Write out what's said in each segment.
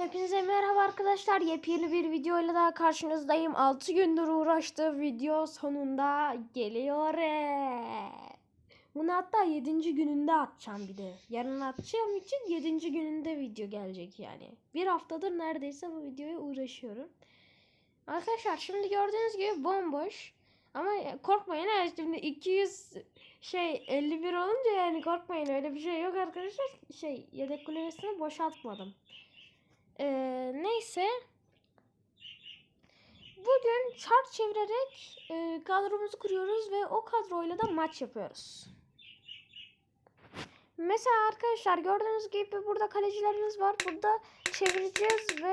Hepinize merhaba arkadaşlar. Yepyeni bir videoyla daha karşınızdayım. 6 gündür uğraştığı video sonunda geliyor. Bunu hatta 7. gününde atacağım bir de. Yarın atacağım için 7. gününde video gelecek yani. Bir haftadır neredeyse bu videoya uğraşıyorum. Arkadaşlar şimdi gördüğünüz gibi bomboş. Ama korkmayın ha şimdi 200 şey 51 olunca yani korkmayın öyle bir şey yok arkadaşlar. Şey yedek kulübesini boşaltmadım. Ee, neyse. Bugün çark çevirerek e, kadromuzu kuruyoruz ve o kadroyla da maç yapıyoruz. Mesela arkadaşlar gördüğünüz gibi burada kalecilerimiz var. Burada çevireceğiz ve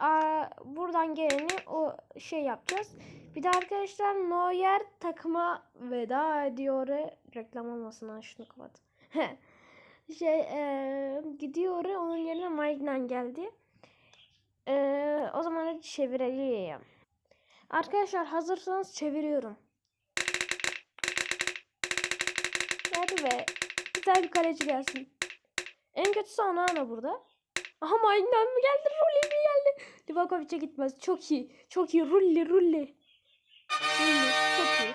a, buradan geleni o şey yapacağız. Bir de arkadaşlar Neuer takıma veda ediyor. Reklam olmasın ha şunu kapat. şey e, gidiyor onun yerine Maignan geldi. Ee, o zaman hadi çevirelim. Arkadaşlar hazırsanız çeviriyorum. Hadi be. Güzel bir kaleci gelsin. En kötüsü Onana burada. Aha Maignan mı geldi? Rulli mi geldi? Livakovic'e gitmez. Çok iyi. Çok iyi. Rulli Rulli. Rulli. Çok iyi.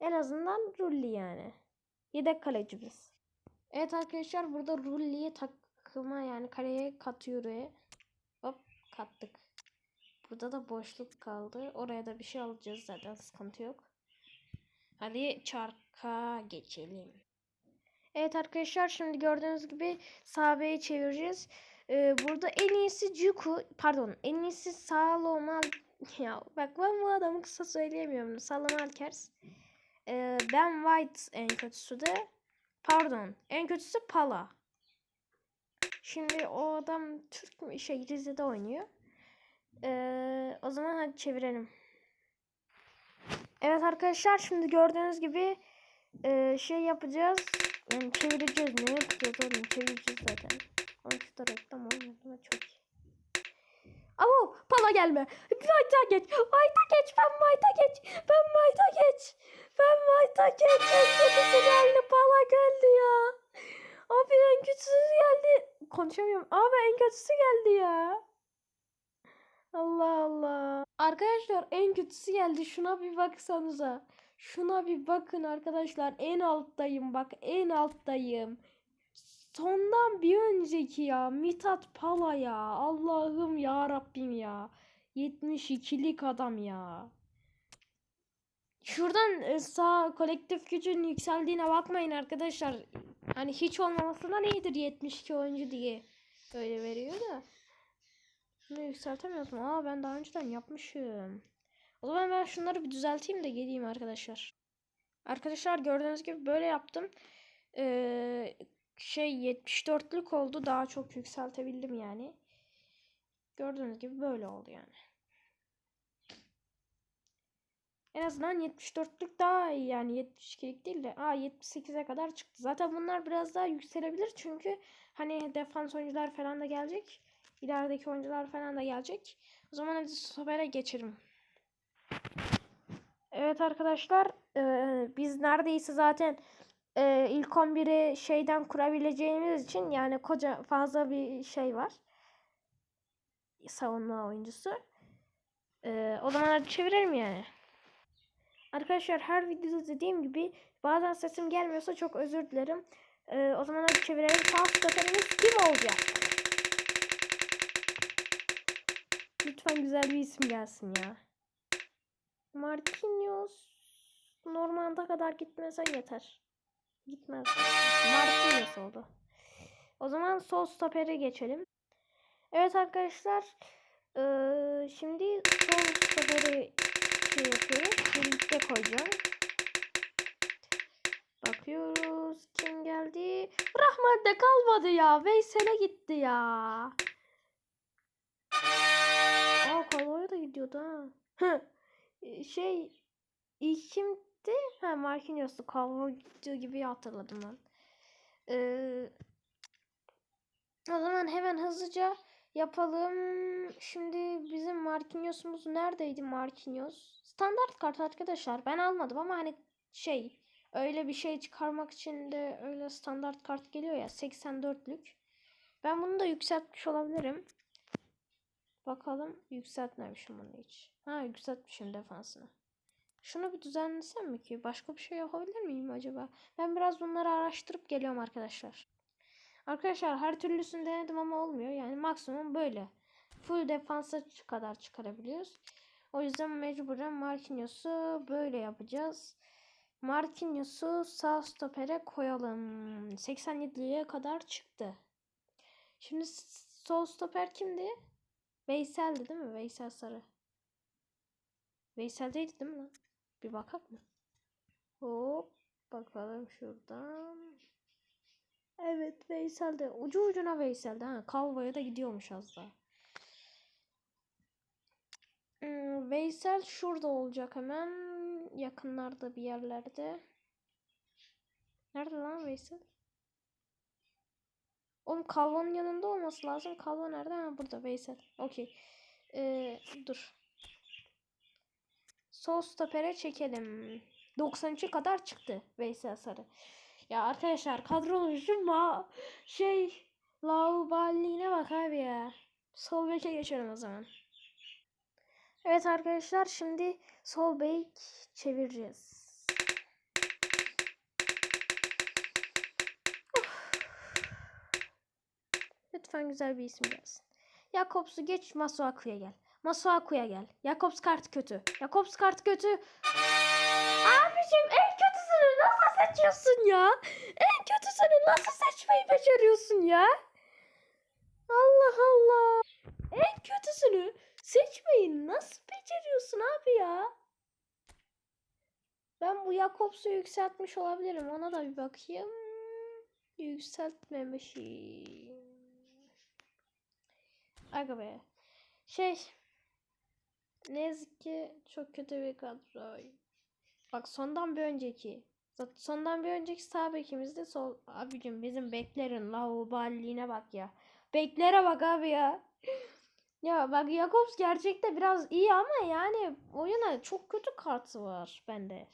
En azından Rulli yani. Yedek kalecimiz. Evet arkadaşlar burada Rulli'yi takıma yani kaleye katıyor. Kattık. Burada da boşluk kaldı. Oraya da bir şey alacağız zaten sıkıntı yok. Hadi çarka geçelim. Evet arkadaşlar şimdi gördüğünüz gibi sağ B'yi çevireceğiz. Ee, burada en iyisi Cuku pardon en iyisi Salomon ya bak ben bu adamı kısa söyleyemiyorum. Salomon Alkers. Ee, ben White en kötüsü de pardon en kötüsü Pala. Şimdi o adam Türk mü şey Rize'de oynuyor. Ee, o zaman hadi çevirelim. Evet arkadaşlar şimdi gördüğünüz gibi e, şey yapacağız. Yani çevireceğiz. Ne yapacağız oğlum? Çevireceğiz zaten. Sonuçta reklam olmuyor ama çok iyi. Ama pala gelme. White'a geç. White'a geç. Ben White'a geç. Ben White'a geç. Ben White'a geç. En kötüsü geldi. Pala geldi ya. Abi en kötüsü geldi. Konuşamıyorum. Abi en kötüsü geldi ya. Allah Allah. Arkadaşlar en kötüsü geldi. Şuna bir baksanıza. Şuna bir bakın arkadaşlar. En alttayım bak. En alttayım. Sondan bir önceki ya. Mithat Pala ya. Allah'ım ya Rabbim ya. 72'lik adam ya. Şuradan e, sağ kolektif gücün yükseldiğine bakmayın arkadaşlar. Hani hiç olmamasından iyidir 72 oyuncu diye. Öyle veriyor da. Bunu yükseltemiyoruz mu? Aa ben daha önceden yapmışım. O zaman ben şunları bir düzelteyim de geleyim arkadaşlar. Arkadaşlar gördüğünüz gibi böyle yaptım. Ee, şey 74'lük oldu. Daha çok yükseltebildim yani. Gördüğünüz gibi böyle oldu yani. En azından 74'lük daha iyi yani 72'lik değil de aa 78'e kadar çıktı. Zaten bunlar biraz daha yükselebilir çünkü hani defans oyuncular falan da gelecek. İlerideki oyuncular falan da gelecek. O zaman hadi Sober'e geçelim. Evet arkadaşlar e, biz neredeyse zaten e, ilk 11'i şeyden kurabileceğimiz için yani koca fazla bir şey var. Savunma oyuncusu. E, o zaman hadi çevirelim yani. Arkadaşlar her videoda dediğim gibi bazen sesim gelmiyorsa çok özür dilerim. E, o zaman hadi çevirelim. Sağ stoperimiz kim olacak? Lütfen güzel bir isim gelsin ya. Marquinhos Normanda kadar gitmesen yeter. Gitmez. Marquinhos oldu. O zaman sol stopere geçelim. Evet arkadaşlar. Ee, şimdi sol stoperi koyacağım. Bakıyoruz. Kim geldi? Rahman de kalmadı ya. Veysel'e gitti ya. Aa Kaloya da gidiyordu ha. şey ilk kimdi? Ha Marquinhos'tu. Kavga gittiği gibi hatırladım ben. Ee, o zaman hemen hızlıca yapalım. Şimdi bizim Marquinhos'umuz neredeydi Marquinhos? Standart kart arkadaşlar. Ben almadım ama hani şey öyle bir şey çıkarmak için de öyle standart kart geliyor ya 84'lük. Ben bunu da yükseltmiş olabilirim. Bakalım yükseltmemişim bunu hiç. Ha yükseltmişim defansını. Şunu bir düzenlesem mi ki? Başka bir şey yapabilir miyim acaba? Ben biraz bunları araştırıp geliyorum arkadaşlar. Arkadaşlar her türlüsünü denedim ama olmuyor. Yani maksimum böyle. Full defansa kadar çıkarabiliyoruz. O yüzden mecburen Marquinhos'u böyle yapacağız. Marquinhos'u sağ stopere koyalım. 87'ye kadar çıktı. Şimdi sol stoper kimdi? Veysel'di değil mi? Veysel Sarı. Veysel'deydi değil mi lan? Bir bakak mı? Hop. Bakalım şuradan. Evet Veysel'de. Ucu ucuna Veysel'de. Ha, Calvo'ya da gidiyormuş az daha. Veysel şurada olacak hemen. Yakınlarda bir yerlerde. Nerede lan Veysel? Oğlum Calvo'nun yanında olması lazım. Calvo nerede? Ha burada Veysel. Okey. Ee, dur. Sol stopere çekelim. 93'e kadar çıktı Veysel Sarı. Ya arkadaşlar kadrolojim ma şey lauballiğine bak abi ya. Sol beke geçelim o zaman. Evet arkadaşlar şimdi sol bek çevireceğiz. Lütfen güzel bir isim gelsin. Jakobs'u geç Masuaku'ya gel. Masuaku'ya gel. Jakobs kart kötü. Jakobs kart kötü. Abicim en kötüsünü nasıl seçiyorsun ya? En kötüsünü nasıl seçmeyi beceriyorsun ya? Allah Allah. En kötüsünü seçmeyi nasıl beceriyorsun abi ya? Ben bu Jakobs'u yükseltmiş olabilirim. Ona da bir bakayım. Yükseltmemişim. Aga be. Şey. Ne yazık ki çok kötü bir kadro. Bak sondan bir önceki. Zaten sondan bir önceki sağ bekimiz de sol. Abicim bizim beklerin lauballiğine bak ya. Beklere bak abi ya. Ya bak Jakobs gerçekte biraz iyi ama yani oyuna çok kötü kartı var bende.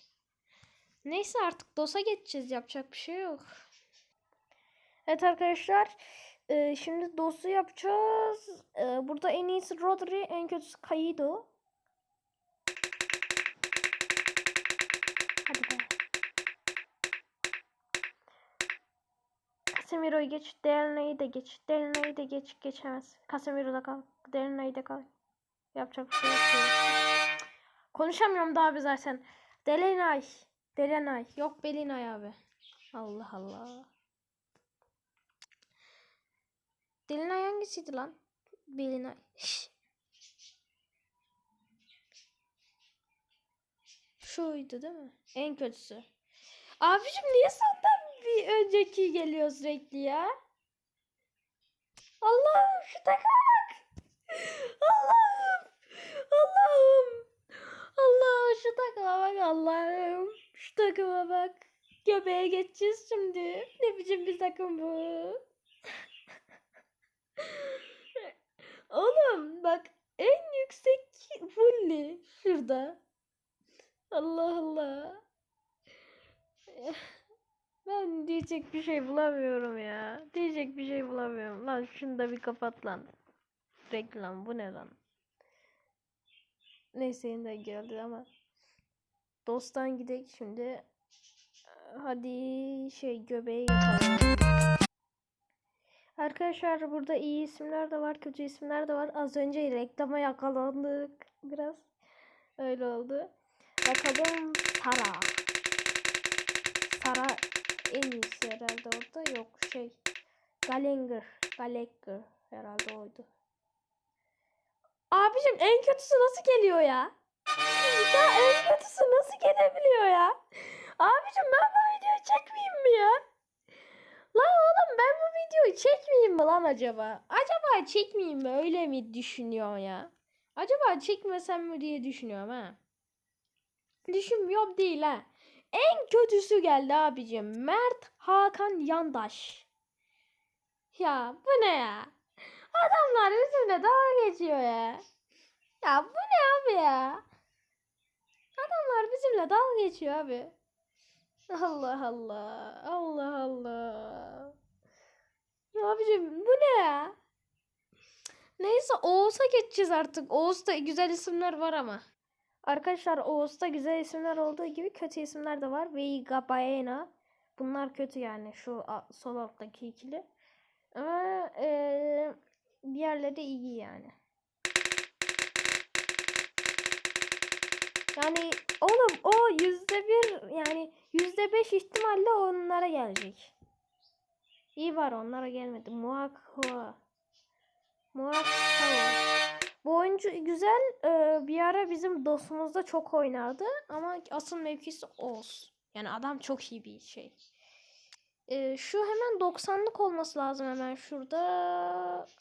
Neyse artık DOS'a geçeceğiz. Yapacak bir şey yok. Evet arkadaşlar. e, şimdi DOS'u yapacağız. E, burada en iyisi Rodri, en kötüsü Kaido. Hadi be. Casemiro'yu geç. Derna'yı da geç. Derna'yı da geç. Geçemez. Casemiro'da kal. Derna'yı da kal. Yapacak bir şey yok. Konuşamıyorum daha abi zaten. Delenay. Delenay. Yok Belinay abi. Allah Allah. Delinay hangisiydi lan? Belinay. Şş. Şuydu değil mi? En kötüsü. Abicim niye sondan bir önceki geliyor sürekli ya? Allah'ım şu takıma bak. Allah'ım. Allah'ım. Allah şu takıma bak Allah'ım. Şu takıma bak. Göbeğe geçeceğiz şimdi. Ne biçim bir takım bu? Oğlum bak en yüksek fulli şurada. Allah Allah. Ben diyecek bir şey bulamıyorum ya. Diyecek bir şey bulamıyorum. Lan şunu da bir kapat lan. Reklam bu ne lan? Neyse yeniden geldi ama. Dosttan gidelim şimdi. Hadi şey göbeği. Arkadaşlar burada iyi isimler de var, kötü isimler de var. Az önce reklama yakalandık biraz. Öyle oldu. Bakalım Sara. Sara en iyisi herhalde orada. Yok şey. Gallagher. Gallagher herhalde oydu. Abicim en kötüsü nasıl geliyor ya? Ya en kötüsü nasıl gelebiliyor ya? Abicim ben bu videoyu çekmeyeyim mi ya? Lan oğlum ben bu videoyu çekmeyeyim mi lan acaba? Acaba çekmeyeyim mi öyle mi düşünüyor ya? Acaba çekmesem mi diye düşünüyorum ha. Düşünmüyorum değil ha. En kötüsü geldi abicim. Mert Hakan Yandaş. Ya bu ne ya? Adamlar bizimle dalga geçiyor ya. Ya bu ne abi ya? Adamlar bizimle dalga geçiyor abi. Allah Allah. Allah Allah. Ya abicim bu ne ya? Neyse Oğuz'a geçeceğiz artık. Oğuz'da güzel isimler var ama. Arkadaşlar Oğuz'da güzel isimler olduğu gibi kötü isimler de var. Veiga, Baena. Bunlar kötü yani şu sol alttaki ikili. Ama eee diğerleri iyi yani. Yani oğlum o yüzde bir yani yüzde beş ihtimalle onlara gelecek. İyi var onlara gelmedi. Muakho. Muakho. Bu oyuncu güzel. Ee, bir ara bizim dostumuzda çok oynardı. Ama asıl mevkisi Oğuz. Yani adam çok iyi bir şey. Ee, şu hemen 90'lık olması lazım hemen şurada.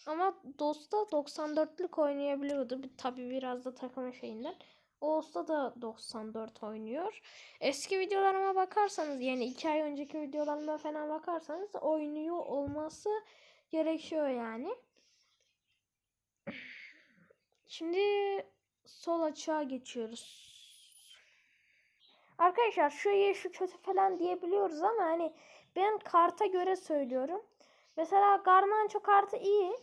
Ama Dost'ta 94'lük oynayabiliyordu. Tabii biraz da takımın şeyinden. Oğuz'da da 94 oynuyor. Eski videolarıma bakarsanız yani 2 ay önceki videolarıma falan bakarsanız oynuyor olması gerekiyor yani. Şimdi sol açığa geçiyoruz. Arkadaşlar şu şu kötü falan diyebiliyoruz ama hani ben karta göre söylüyorum. Mesela Garnanço kartı iyi.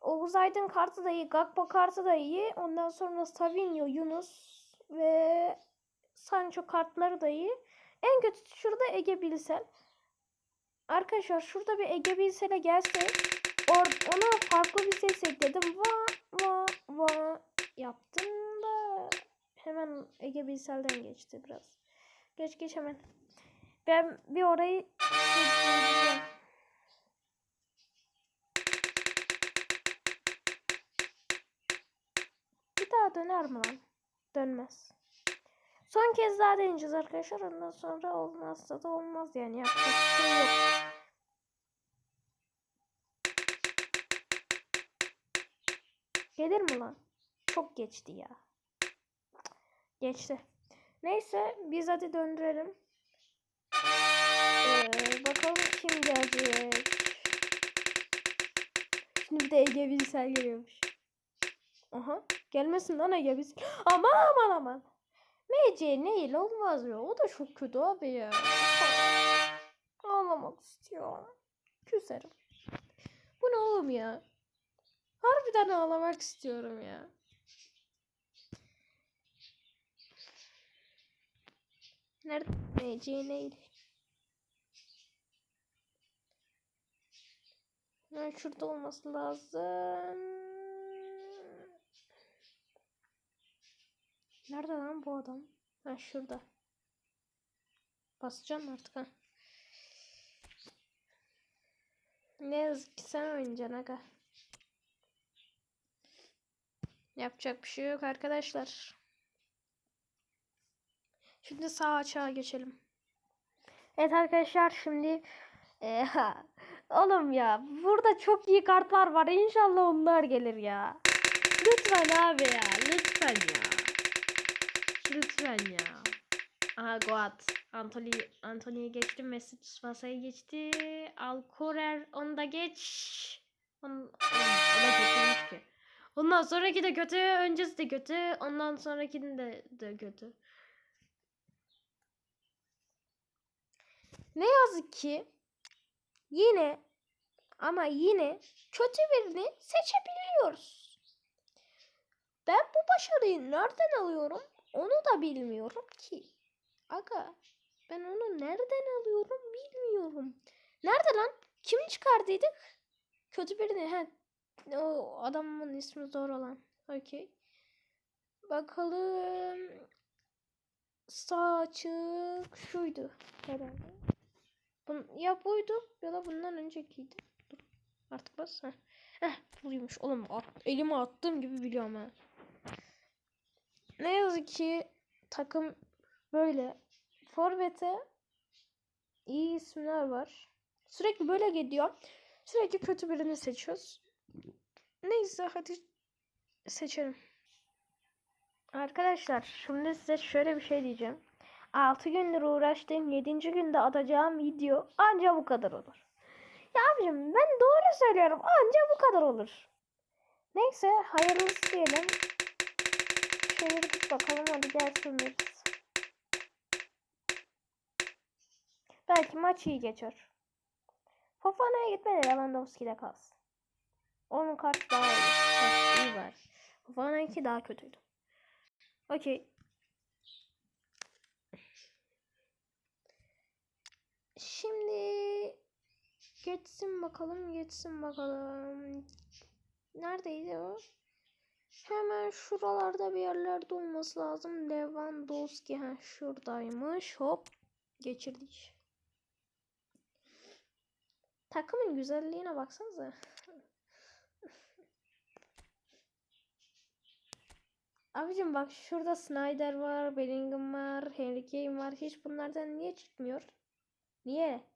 Oğuz Aydın kartı da iyi. Gakpo kartı da iyi. Ondan sonra Savinho, Yunus ve Sancho kartları da iyi. En kötüsü şurada Ege Bilsel. Arkadaşlar şurada bir Ege Bilsel'e gelse or ona farklı bir ses ekledim. Va va va yaptım da hemen Ege Bilsel'den geçti biraz. Geç geç hemen. Ben bir orayı. Bir daha döner mi lan? Dönmez. Son kez daha deneyeceğiz arkadaşlar. Ondan sonra olmazsa da olmaz yani. Yapacak bir şey yok. Gelir mi lan? Çok geçti ya. Geçti. Neyse biz hadi döndürelim. Ee, bakalım kim gelecek. Şimdi bir de Ege Bilsel geliyormuş. Aha. Gelmesin lan Ege Bilsel. Aman aman aman. MC Neil olmaz ya. O da çok kötü abi ya. Ağlamak istiyorum. Küserim. Bu ne oğlum ya? Harbiden ağlamak istiyorum ya. Nerede? MC Neil. Ha, şurada olması lazım. Nerede lan bu adam? Ha şurada. Basacağım artık ha. Ne yazık ki sen oynayacaksın aga. Yapacak bir şey yok arkadaşlar. Şimdi sağ açığa geçelim. Evet arkadaşlar şimdi Eee, oğlum ya burada çok iyi kartlar var. İnşallah onlar gelir ya. Lütfen abi ya. Lütfen ya. Lütfen ya. Aha Goat. Anthony, Anthony'yi geçtim. Mesut Tsubasa'yı geçti. Alcorer onu da geç. Onu, o o da kötüymüş ki. Ondan sonraki de kötü. Öncesi de kötü. Ondan sonrakinin de, de kötü. Ne yazık ki yine ama yine kötü birini seçebiliyoruz. Ben bu başarıyı nereden alıyorum onu da bilmiyorum ki. Aga ben onu nereden alıyorum bilmiyorum. Nerede lan? Kimi çıkardıydık? Kötü birini. He. O adamın ismi zor olan. Okey. Bakalım. Sağ açık şuydu herhalde. Bun, ya buydu ya da bundan öncekiydi. Dur. Artık bas. Heh. Heh buymuş. Oğlum at, elime attığım gibi biliyorum ha. Ne yazık ki takım böyle. Forvet'e iyi isimler var. Sürekli böyle gidiyor. Sürekli kötü birini seçiyoruz. Neyse hadi seçelim. Arkadaşlar şimdi size şöyle bir şey diyeceğim. 6 gündür uğraştığım 7. günde atacağım video anca bu kadar olur. Ya abicim ben doğru söylüyorum anca bu kadar olur. Neyse hayırlısı diyelim. Çevirdik bakalım hadi gelsin veririz. Belki maç iyi geçer. Fofana'ya gitmedi Lewandowski'de kalsın. Onun kartı daha iyi. Heh. Vana'nınki daha kötüydü. Okey. Şimdi geçsin bakalım, geçsin bakalım. Neredeydi o? Hemen şuralarda bir yerlerde olması lazım. Lewandowski ha şuradaymış. Hop geçirdik. Takımın güzelliğine baksanıza. Abicim bak şurada Snyder var, Bellingham var, Harry Kane var. Hiç bunlardan niye çıkmıyor? Niye?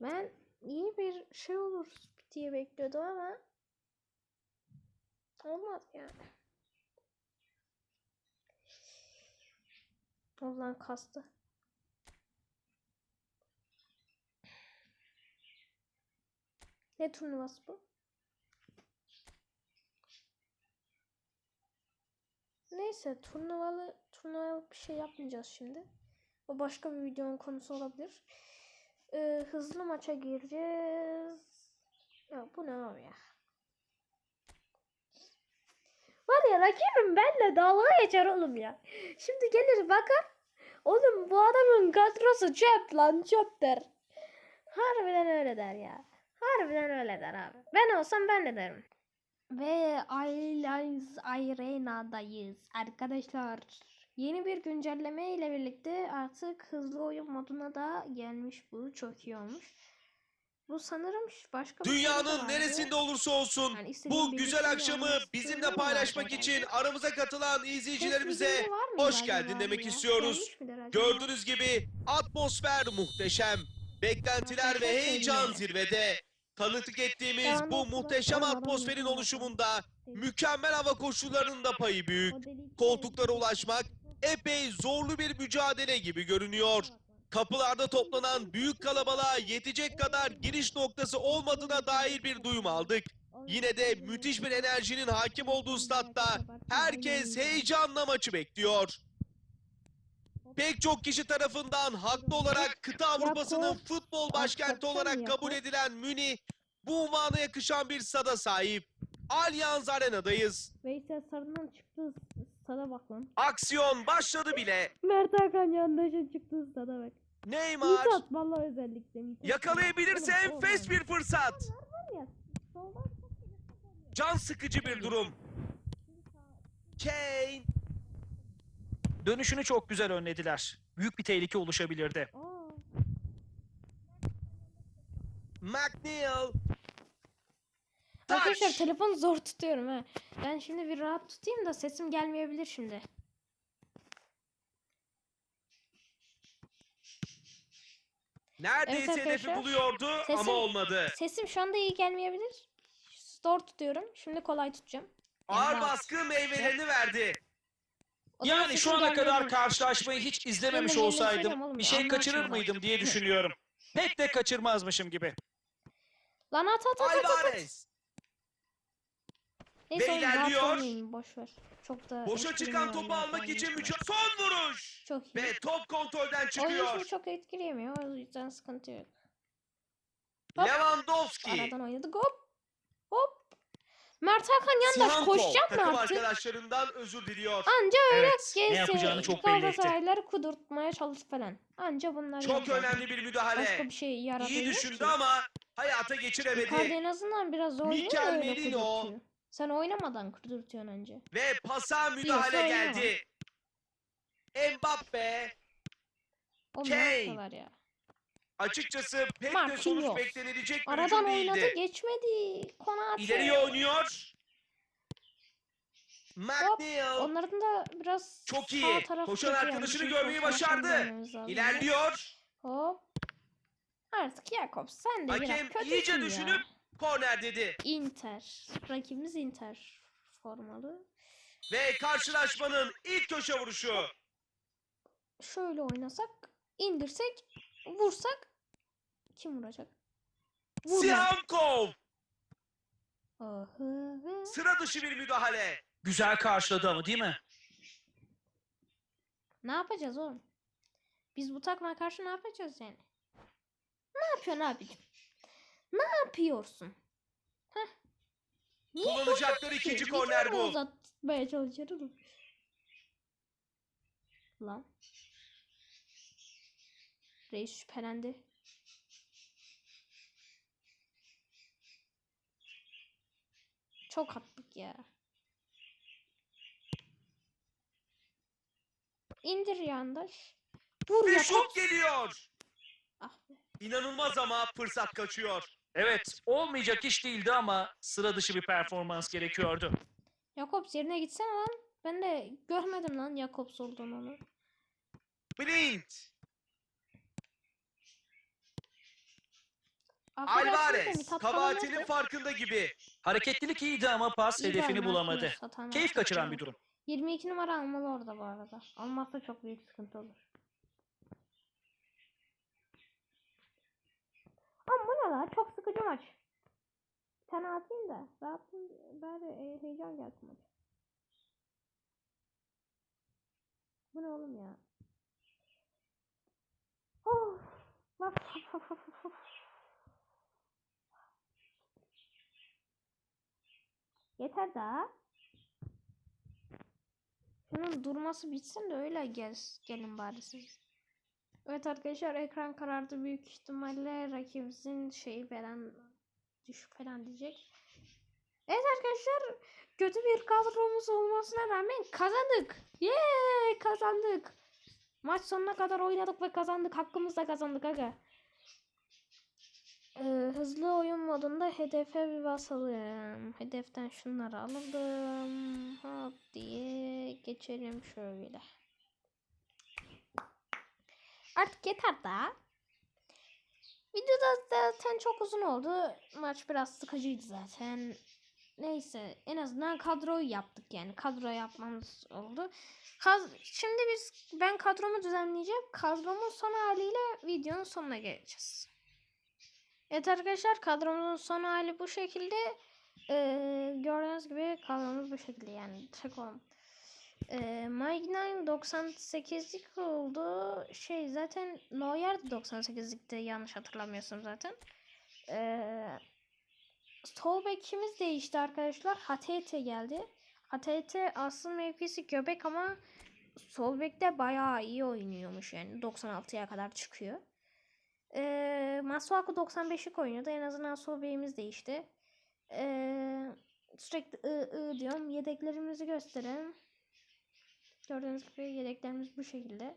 Ben iyi bir şey olur diye bekliyordum ama olmadı yani. Allah'ın kastı. Ne turnuvası bu? Neyse turnuvalı turnuvalı bir şey yapmayacağız şimdi. O başka bir videonun konusu olabilir. Ee, hızlı maça gireceğiz. Ya bu ne abi ya? Var ya rakibim benle dalga geçer oğlum ya. Şimdi gelir bakar. Oğlum bu adamın kadrosu çöp lan çöp der. Harbiden öyle der ya. Harbiden öyle der abi. Ben olsam ben de derim. Ve Allianz Arena'dayız arkadaşlar. Yeni bir güncelleme ile birlikte artık hızlı oyun moduna da gelmiş bu. Çok iyi olmuş. Bu sanırım başka bir şey Dünyanın vardı. neresinde olursa olsun Yani bu güzel şey akşamı bizimle paylaşmak acaba? için aramıza katılan izleyicilerimize hoş geldin demek ya? istiyoruz. Gördüğünüz gibi atmosfer muhteşem. Beklentiler ve heyecan zirvede. Tanıklık ettiğimiz bu muhteşem atmosferin oluşumunda mükemmel hava koşullarının da payı büyük. Koltuklara ulaşmak epey zorlu bir mücadele gibi görünüyor. Kapılarda toplanan büyük kalabalığa yetecek kadar giriş noktası olmadığına dair bir duyum aldık. Yine de müthiş bir enerjinin hakim olduğu statta herkes heyecanla maçı bekliyor. Pek çok kişi tarafından haklı olarak kıta Avrupa'sının futbol başkenti olarak kabul edilen Münih bu unvana yakışan bir stada sahip. Allianz Arena'dayız. Veysel Sarı'ndan çıktı stada bak lan. Aksiyon başladı bile. Mert Hakan yandaşın çıktı stada bak. Neymar Mithat valla özellikle Mithat. yakalayabilirse enfes bir fırsat. Var ya, soldan çok iyi top oluyor. Can sıkıcı bir durum. Kane Dönüşünü çok güzel önlediler. Büyük bir tehlike oluşabilirdi. McNeil. Arkadaşlar telefonu zor tutuyorum ha. Ben şimdi bir rahat tutayım da sesim gelmeyebilir şimdi. Neredeyse Evet hedefi buluyordu Sesim- ama olmadı. Sesim şu anda iyi gelmeyebilir. Zor tutuyorum. Şimdi kolay tutacağım. Ağır baskı meyvelerini verdi. Yani şu ana kadar karşılaşmayı hiç izlememiş olsaydım bir şey kaçırır mıydım diye düşünüyorum. Pek de kaçırmazmışım gibi. Lan at at at at at. Alvarez. Neyse Ve rahat ilerliyor. boş ver. Çok da Boşa çıkan mi topu oynuyor almak için mücadele. Son vuruş. Çok iyi. Ve top kontrolden Oyunu çıkıyor. çok etkileyemiyor. O yüzden sıkıntı yok. Hop. Lewandowski. Aradan oynadık hop. Hop. Mert Hakan yandaş Sihankov koşacak mı takım artık? arkadaşlarından özür diliyor. Anca öyle Evet, ne yapacağını çok belli etti. Galatasaraylıları kudurtmaya çalış falan. Anca bunlar Çok yapacak. önemli bir Başka müdahale. bir şey yaramıyor İyi düşündü ki. ama hayata Icardi geçiremedi. en azından biraz oynuyor Mikel da öyle Merino. kudurtuyor. Sen oynamadan kudurtuyorsun anca. Ve pasa müdahale oynama. geldi. Mbappe O Kane. Mert var ya. Açıkçası pek de sonuç Marquinhos. beklenilecek bir Aradan hücum oynadı değildi. geçmedi. Konate. İleriye oynuyor. McNeil Onların da biraz Çok sağ iyi. tarafı Koşan kötü yani. arkadaşını Bizim görmeyi başardı. dönmemiz lazım. ilerliyor. Hop. Artık Jakob sen de Hakem biraz kötüsün iyice ya. düşünüp korner dedi. Inter. Rakibimiz Inter formalı. Ve karşılaşmanın ilk köşe vuruşu. Şöyle oynasak, indirsek, vursak kim vuracak? Vur. Sihankov sıra dışı bir müdahale. Güzel karşıladı ama değil mi? Ne yapacağız oğlum? Biz bu takıma karşı ne yapacağız yani? Ne yapıyorsun abicim? Ne yapıyorsun? Heh. Niye Kullanacakları ikinci korner bu. Uzatmaya çalışıyorum. Lan. Reis şüphelendi. Çok attık ya. İndir yandaş. Vur ya. şut geliyor. Ah be. İnanılmaz ama fırsat kaçıyor. Evet, olmayacak iş değildi ama sıra dışı bir performans gerekiyordu. Jakobs yerine gitsene lan. Ben de görmedim lan Jakobs olduğunu onu. Blind. De Alvarez kabahatinin farkında gibi. Hareketlilik iyiydi ama pas İyi hedefini vermez, bulamadı. yes, hatalar Keyif kaçıran bir durum. 22 numara almalı orada bu arada. Almazsa çok büyük sıkıntı olur. Ama bu ne lan? Çok sıkıcı maç. Bir tane atayım da. Rahatım, bari e, heyecan gelsin maç. Bu ne oğlum ya? Of. Of, of, of, of, Yeter daha. Şunun durması bitsin de öyle gel, gelin bari siz. Evet arkadaşlar ekran karardı büyük ihtimalle rakibimizin şeyi falan düşük falan diyecek. Evet arkadaşlar kötü bir kadromuz olmasına rağmen kazandık. Yeee kazandık. Maç sonuna kadar oynadık ve kazandık. Hakkımızda kazandık aga. Ee, hızlı oyun modunda hedefe bir basalım. Hedeften şunları alalım. Hop diye geçelim şöyle. Artık yeter daha. Videoda zaten çok uzun oldu. Maç biraz sıkıcıydı zaten. Neyse en azından kadroyu yaptık yani. Kadro yapmamız oldu. Kaz- Şimdi biz ben kadromu düzenleyeceğim. Kadromun son haliyle videonun sonuna geleceğiz. Evet arkadaşlar kadromuzun son hali bu şekilde. Ee, gördüğünüz gibi kadromuz bu şekilde yani olan. Ee, Mike 98'lik oldu. Şey zaten Neuer de 98'likte yanlış hatırlamıyorsam zaten. Ee, sol değişti arkadaşlar. HTT geldi. HTT asıl mevkisi göbek ama sol bekte bayağı iyi oynuyormuş yani 96'ya kadar çıkıyor. Ee, Masuaku 95'lik oynuyordu. En azından sol beyimiz değişti. Ee, sürekli ı ı diyorum. Yedeklerimizi gösterelim. Gördüğünüz gibi yedeklerimiz bu şekilde.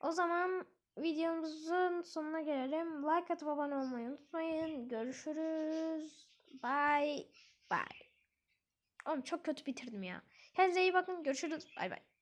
O zaman videomuzun sonuna gelelim. Like atıp abone olmayı unutmayın. Görüşürüz. Bye. Bye. Oğlum çok kötü bitirdim ya. Kendinize iyi bakın. Görüşürüz. Bay bay.